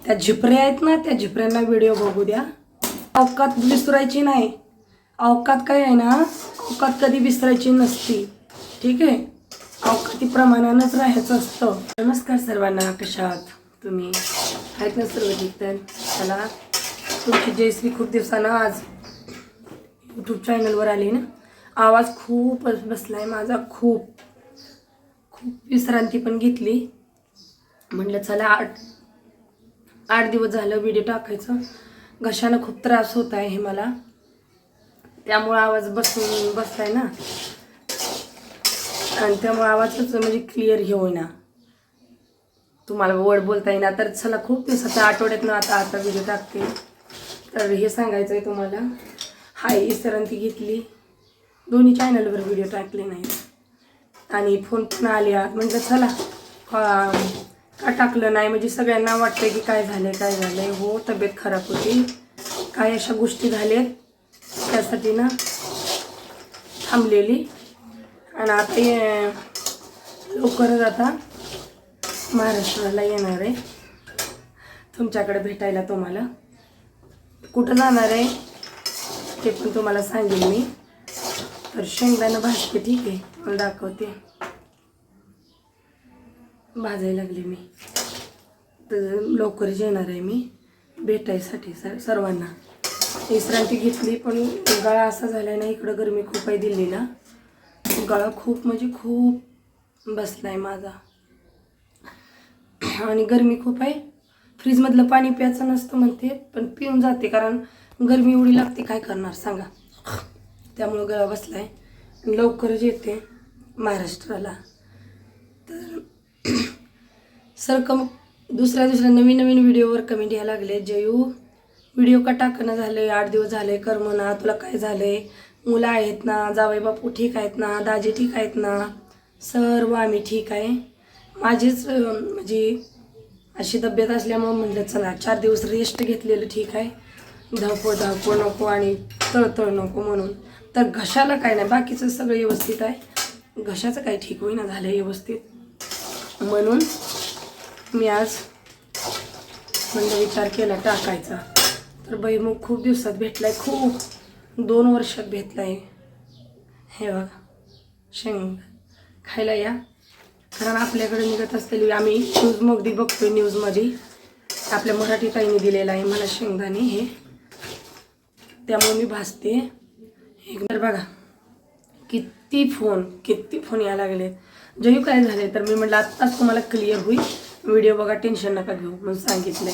त्या झिपऱ्या आहेत ना त्या झिपऱ्यांना व्हिडिओ बघू द्या. अवकात विसरायची नाही. अवकात काय आहे ना अवकात कधी विसरायची नसती. ठीक आहे? अवकाती प्रमाणानंच राहायचं असतं. नमस्कार सर्वांना कशा तुम्ही? आहेत ना सर्व ठीक तर चला. तुमची जयश्री खूप दिवसानं आज यूट्यूब चॅनलवर आली ना. आवाज खूप आहे माझा खूप. खूप विश्रांती पण घेतली. म्हटलं चला आठ आठ दिवस झालं व्हिडिओ टाकायचं. घशानं खूप त्रास होत आहे हे मला. त्यामुळं आवाज बसून बसलाय ना. आणि त्यामुळं आवाजच म्हणजे क्लिअर हे होईना. तुम्हाला वर्ड बोलता येईना. तर चला खूप दिवसाच्या आठवड्यातनं आता आता व्हिडिओ टाकते. तर हे सांगायचं आहे तुम्हाला. हाय इसरंती घेतली. दोन्ही चॅनलवर व्हिडिओ टाकले नाही आणि फोन पण आले म्हणजे चला का टाकलं नाही? म्हणजे सगळ्यांना वाटतं की काय झालं काय झालं हो तब्येत खराब होती. काय अशा गोष्टी झाल्यात? त्यासाठी ना थांबलेली. आणि आता ये लवकरच आता महाराष्ट्राला येणार आहे. तुमच्याकडे भेटायला तुम्हाला. कुठं जाणार आहे? ते पण तुम्हाला सांगेन मी. तर शेंगदाणं भाजते ठीक आहे. मला दाखवते. भाजायला लागले मी. तर लवकर येणार आहे मी भेटायसाठी सर सर्वांना. विश्रांती घेतली पण गळा असा झाला ना इकडं गरमी खूप आहे दिल्लीला. गळा खूप म्हणजे खूप बसला आहे माझा. आणि गरमी खूप आहे. फ्रीजमधलं पाणी प्यायचं नसतं म्हणते पण पिऊन जाते कारण गरमी एवढी लागते काय करणार सांगा. त्यामुळं गळा बसला आहे लवकरच येते महाराष्ट्राला. तर सर कम दुसऱ्या दुसऱ्या नवीन नवीन व्हिडिओवर कमेंट यायला लागले. जयू व्हिडिओ का टाकणं झाले आठ दिवस झाले करमना तुला काय झाले मुलं आहेत ना जावई बापू ठीक आहेत ना दाजी ठीक आहेत ना? सर्व आम्ही ठीक आहे. माझीच माझी म्हणजे अशी तब्येत असल्यामुळं म्हटलं चला चार दिवस रेस्ट घेतलेलं ठीक आहे. धावपळ धावपळ नको आणि तळतळ नको म्हणून. तर घशाला काय नाही बाकीचं सगळं व्यवस्थित आहे. घशाचं काही ठीक होईना झालं व्यवस्थित. म्हणून मी आज म्हणजे विचार केला टाकायचा. तर बाई मग खूप दिवसात भेटलाय खूप दोन वर्षात भेटलाय. हे बघा शेंग. खायला या. कारण आपल्याकडे निघत असलेली आम्ही न्यूज मगदी बघतोय न्यूजमध्ये आपल्या मराठी ताईने दिलेलं आहे मला शेंगदाणे हे. त्यामुळे मी भासते. एक तर बघा किती फोन किती फोन यायला लागले जयू काय झाले तर मी म्हटलं आत्ताच तुम्हाला क्लिअर होईल. व्हिडिओ बघा टेन्शन नका घेऊ म्हणून सांगितलंय.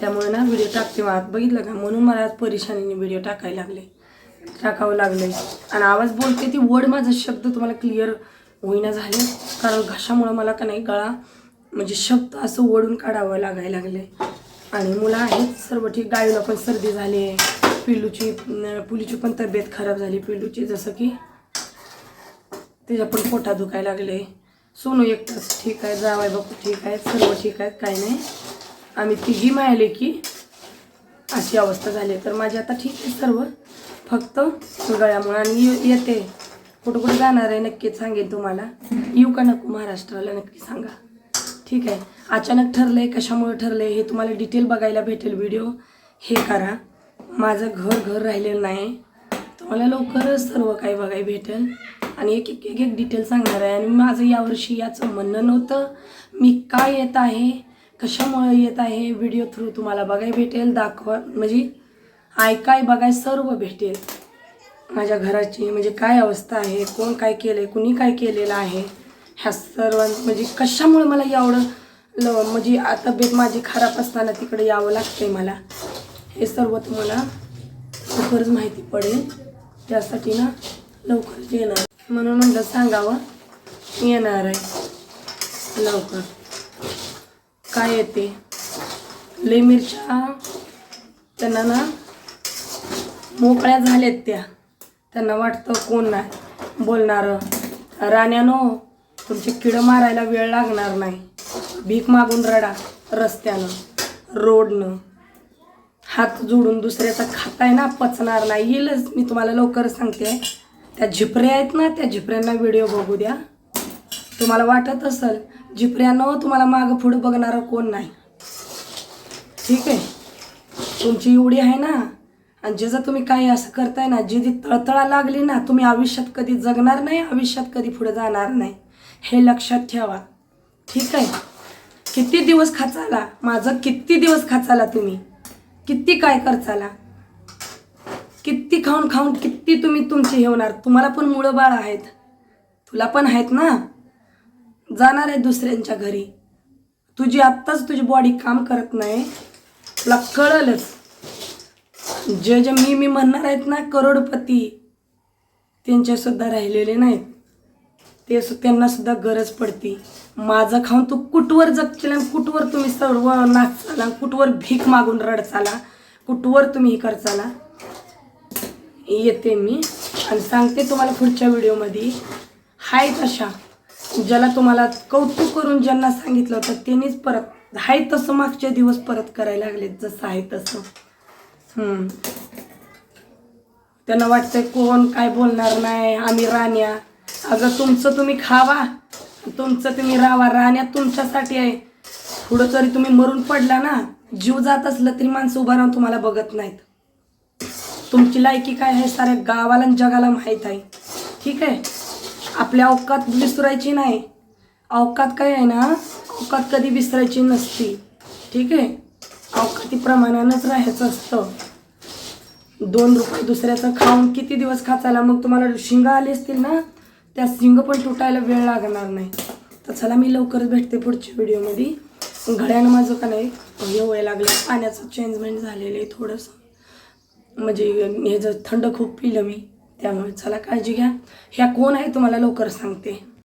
त्यामुळे ना व्हिडिओ टाकते मग आत बघितलं का? म्हणून मला आज परेशानीने व्हिडिओ टाकायला लागले. टाकावं लागले. आणि आवाज बोलते ती वड माझा शब्द तुम्हाला क्लिअर होईना झाले. कारण घशामुळं मला का नाही गळा म्हणजे शब्द असं ओढून काढावं लागायला लागले. आणि मुलं आहेत सर्व ठीक. डाळीला पण सर्दी झाली आहे. पिल्लूची पुलीची पण तब्येत खराब झाली. पिल्लूची जसं की तिच्या पण पोटा दुखायला लागले. सोनू एकटाच ठीक आहे जावाय बापू ठीक आहे सर्व ठीक आहेत काय नाही. आम्ही तिघी मिळाले की अशी अवस्था झाली तर माझी आता ठीक आहे सर्व. फक्त गळ्यामुळे आणि ये- येते. कुठं कुठं जाणार आहे नक्कीच सांगेन तुम्हाला. येऊ का नको महाराष्ट्राला नक्की सांगा. ठीक आहे. अचानक ठरलं आहे कशामुळे ठरलं आहे हे तुम्हाला डिटेल बघायला भेटेल व्हिडिओ हे करा. माझं घर घर राहिलेलं नाही. मला लवकरच सर्व काही बघाय भेटेल. आणि एक एक एक एक डिटेल सांगणार आहे. आणि माझं यावर्षी याचं म्हणणं नव्हतं. मी काय येत आहे कशामुळे येत आहे व्हिडिओ थ्रू तुम्हाला बघाय भेटेल दाखवा म्हणजे ऐकाय बघाय सर्व भेटेल. माझ्या घराची म्हणजे काय अवस्था आहे कोण काय केलं आहे कुणी काय केलेलं आहे ह्या सर्व म्हणजे कशामुळे मला एवढं ल म्हणजे तब्येत माझी खराब असताना तिकडे यावं लागतं आहे मला? हे सर्व तुम्हाला लवकरच माहिती पडेल. त्यासाठी ना लवकरच येणार. म्हणून म्हटलं सांगावं. येणार आहे. लवकर. काय येते? लई मिरच्या. त्यांना ना मोकळ्या झाल्यात त्या. त्यांना वाटतं कोण नाही बोलणारं. राण्यानो तुमचे किडं मारायला वेळ लागणार नाही. भीक मागून रडा रस्त्यानं रोडनं. हात जोडून दुसऱ्याचा खाताय ना पचणार नाही. येईलच. मी तुम्हाला लवकर सांगते. त्या झिपऱ्या आहेत ना त्या झिपऱ्यांना व्हिडिओ बघू द्या तुम्हाला वाटत असेल झिपऱ्यानं तुम्हाला मागं पुढं बघणारं कोण नाही. ठीक आहे? तुमची एवढी आहे ना आणि जे तुम्ही काही असं करताय ना जी तळतळा लागली ना तुम्ही आयुष्यात कधी जगणार नाही आयुष्यात कधी पुढे जाणार नाही. हे लक्षात ठेवा. ठीक आहे? किती दिवस खाचाला? माझं किती दिवस खाचाला तुम्ही? किती काय करचाला किती खाऊन खाऊन किती तुम्ही तुमची हेवणार होणार? तुम्हाला पण मुळं बाळ आहेत. तुला पण आहेत ना? जाणार आहे दुसऱ्यांच्या घरी. तुझी आत्ताच तुझी बॉडी काम करत नाही. तुला कळलंच. जे जे मी मी म्हणणार आहेत ना करोडपती त्यांच्यासुद्धा राहिलेले नाहीत. ते त्यांना सुद्धा गरज पडती. माझं खाऊन तू कुठवर जगशील आणि कुठवर तुम्ही सर्व नाचाला कुठवर भीक मागून रडचाला कुठवर तुम्ही हे करचाला? येते मी आणि सांगते तुम्हाला पुढच्या व्हिडिओमध्ये. हाय तशा ज्याला तुम्हाला कौतुक करून ज्यांना सांगितलं होतं त्यांनीच परत हाय तसं मागचे दिवस परत करायला लागलेत जसं आहे तसं. हम्म. त्यांना वाटतंय कोण काय बोलणार नाही आम्ही राण्या. अगं तुमचं तुम्ही खावा. तुमचं तुम्ही राहा. राहण्यात तुमच्यासाठी आहे. पुढं तरी तुम्ही मरून पडला ना जीव जात असलं तरी माणसं उभा राहून तुम्हाला बघत नाहीत. तुमची लायकी काय आहे? साऱ्या गावाला आणि जगाला माहीत आहे. ठीक आहे? आपल्या अवकात विसरायची नाही. अवकात काय आहे ना अवकात कधी विसरायची नसती. ठीक आहे? अवकातीप्रमाणानंच राहायचं असतं. दोन रुपये दुसऱ्याचं खाऊन किती दिवस खाचायला? मग तुम्हाला शिंगा आली असतील ना त्या सिंग पण तुटायला वेळ लागणार नाही. तर चला मी लवकरच भेटते पुढच्या व्हिडिओमध्ये. घड्यानं माझं का नाही हे व्हायला लागलं. पाण्याचं चेंजमेंट झालेलं आहे थोडंसं. म्हणजे हे जर थंड खूप पिलं मी त्यामुळे चला काळजी घ्या. ह्या कोण आहे तुम्हाला लवकर सांगते.